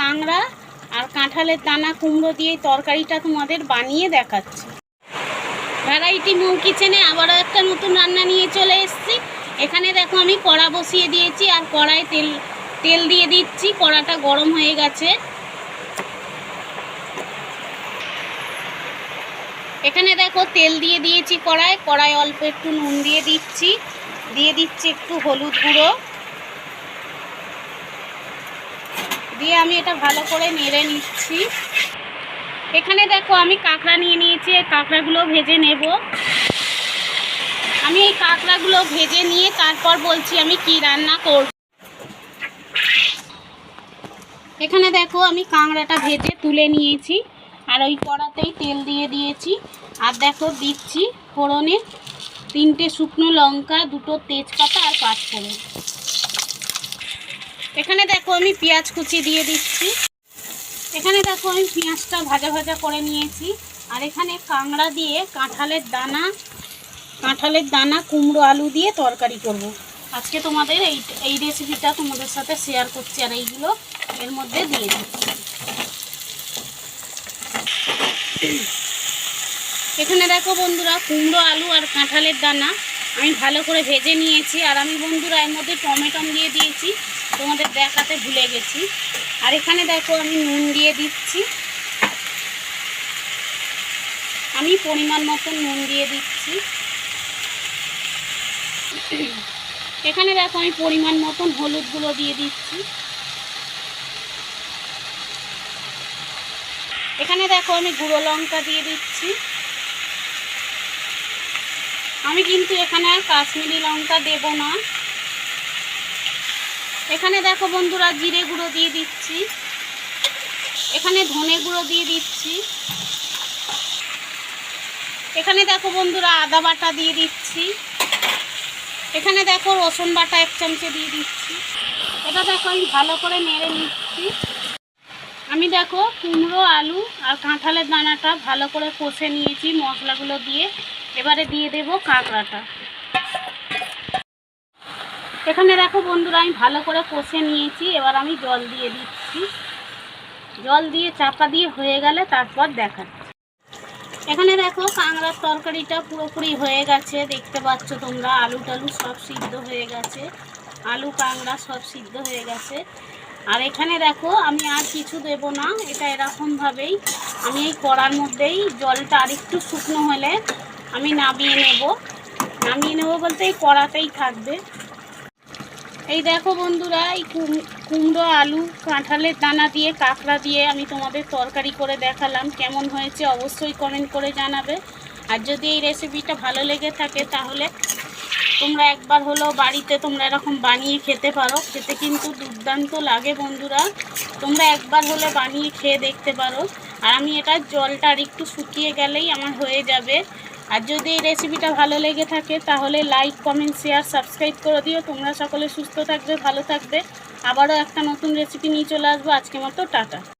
কাঁংড়া আর কাঁঠালের দানা কুমড়ো দিয়ে তরকারিটা তোমাদের বানিয়ে দেখাচ্ছি। ভ্যারাইটি মৌ কিচেনে আবারও একটা নতুন রান্না নিয়ে চলে এসেছি। এখানে দেখো আমি কড়া বসিয়ে দিয়েছি আর কড়ায় তেল তেল দিয়ে দিচ্ছি। কড়াটা গরম হয়ে গেছে। এখানে দেখো তেল দিয়ে দিয়েছি কড়ায়। কড়ায় অল্প একটু নুন দিয়ে দিচ্ছি। দিয়ে দিচ্ছি একটু হলুদ গুঁড়ো। দিয়ে আমি এটা ভালো করে নেড়ে নিচ্ছি। এখানে দেখো আমি কাঁকড়া নিয়ে নিয়েছি, এই কাঁকড়াগুলো ভেজে নেব। আমি এই কাঁকড়াগুলো ভেজে নিয়ে তারপর বলছি আমি কি রান্না করব। এখানে দেখো আমি কাঁকড়াটা ভেজে তুলে নিয়েছি, আর ওই কড়াতেই তেল দিয়ে দিয়েছি। আর দেখো দিচ্ছি ফোড়নে তিনটে শুকনো লঙ্কা, দুটো তেজপাতা আর পাঁচফোড়ন। এখানে দেখো আমি পেঁয়াজ কুচি দিয়ে দিচ্ছি। এখানে দেখো আমি পেঁয়াজটা ভাজা ভাজা করে নিয়েছি। আর এখানে কাঁকড়া দিয়ে কাঁঠালের দানা কাঁঠালের দানা, কুমড়ো আলু দিয়ে তরকারি করব। আজকে তোমাদের এই এই রেসিপিটা তোমাদের সাথে শেয়ার করছি আর এইগুলো এর মধ্যে দিয়ে দিচ্ছি। এখানে দেখো বন্ধুরা, কুমড়ো আলু আর কাঁঠালের দানা। আমি ভালো করে ভেজে নিয়েছি। আর আমি বন্ধুরা, এর মধ্যে টমেটম দিয়ে দিয়েছি। তোমাদের দেখাতে ভুলে গেছি। আর এখানে দেখো, আমি নুন দিয়ে দিচ্ছি। আমি পরিমাণ মতন নুন দিয়ে দিচ্ছি। এখানে দেখো, আমি পরিমাণ মতন হলুদ গুঁড়ো দিয়ে দিচ্ছি। এখানে দেখো, আমি গুঁড়ো লঙ্কা দিয়ে দিচ্ছি। আমি কিন্তু এখানে আর কাশ্মীরি লঙ্কা দেব না। এখানে দেখো বন্ধুরা, জিরে গুঁড়ো দিয়ে দিচ্ছি। এখানে ধনে গুঁড়ো দিয়ে দিচ্ছি। এখানে দেখো বন্ধুরা, আদা বাটা দিয়ে দিচ্ছি। এখানে দেখো রসুন বাটা এক চামচে দিয়ে দিচ্ছি। এটা দেখো আমি ভালো করে নেড়ে নিচ্ছি। আমি দেখো কুমড়ো, আলু আর কাঁঠালের দানাটা ভালো করে কষে নিয়েছি মশলাগুলো দিয়ে। এবারে দিয়ে দেব কাঁকড়াটা। এখানে দেখো বন্ধুরা, আমি ভালো করে কষে নিয়েছি। এবার আমি জল দিয়ে দিচ্ছি। জল দিয়ে চাপা দিয়ে হয়ে গেলে তারপর দেখাচ্ছি। এখানে দেখো কাঁকড়ার তরকারিটা পুরোপুরি হয়ে গেছে। দেখতে পাচ্ছ তোমরা আলু টালু সব সিদ্ধ হয়ে গেছে। আলু, কাঁকড়া সব সিদ্ধ হয়ে গেছে। আর এখানে দেখো, আমি আর কিছু দেব না। এটা এরকমভাবেই আমি এই কড়ার মধ্যেই জলটা আরেকটু শুকনো হলে আমি নামিয়ে নেব। নামিয়ে নেব বলতে এই কড়াতেই থাকবে। এই দেখো বন্ধুরা, এই কুম- কুমড়ো, আলু, কাঁঠালের দানা দিয়ে, কাঁকড়া দিয়ে আমি তোমাদের তরকারি করে দেখালাম। কেমন হয়েছে অবশ্যই কমেন্ট করে জানাবে। আর যদি এই রেসিপিটা ভালো লেগে থাকে তাহলে তোমরা একবার হলো বাড়িতে তোমরা এরকম বানিয়ে খেতে পারো। খেতে কিন্তু দুর্দান্ত লাগে বন্ধুরা। তোমরা একবার হলে বানিয়ে খেয়ে দেখতে পারো। আর আমি এটা জলটা আর একটু শুকিয়ে গেলেই আমার হয়ে যাবে। আর যদি এই রেসিপিটা ভালো লেগে থাকে, তাহলে লাইক কমেন্ট শেয়ার সাবস্ক্রাইব করে দিও। তোমরা সকলে সুস্থ থাকবে, ভালো থাকবে। আবারও একটা নতুন রেসিপি নিয়ে চলে আসব। আজকে মতো টাটা।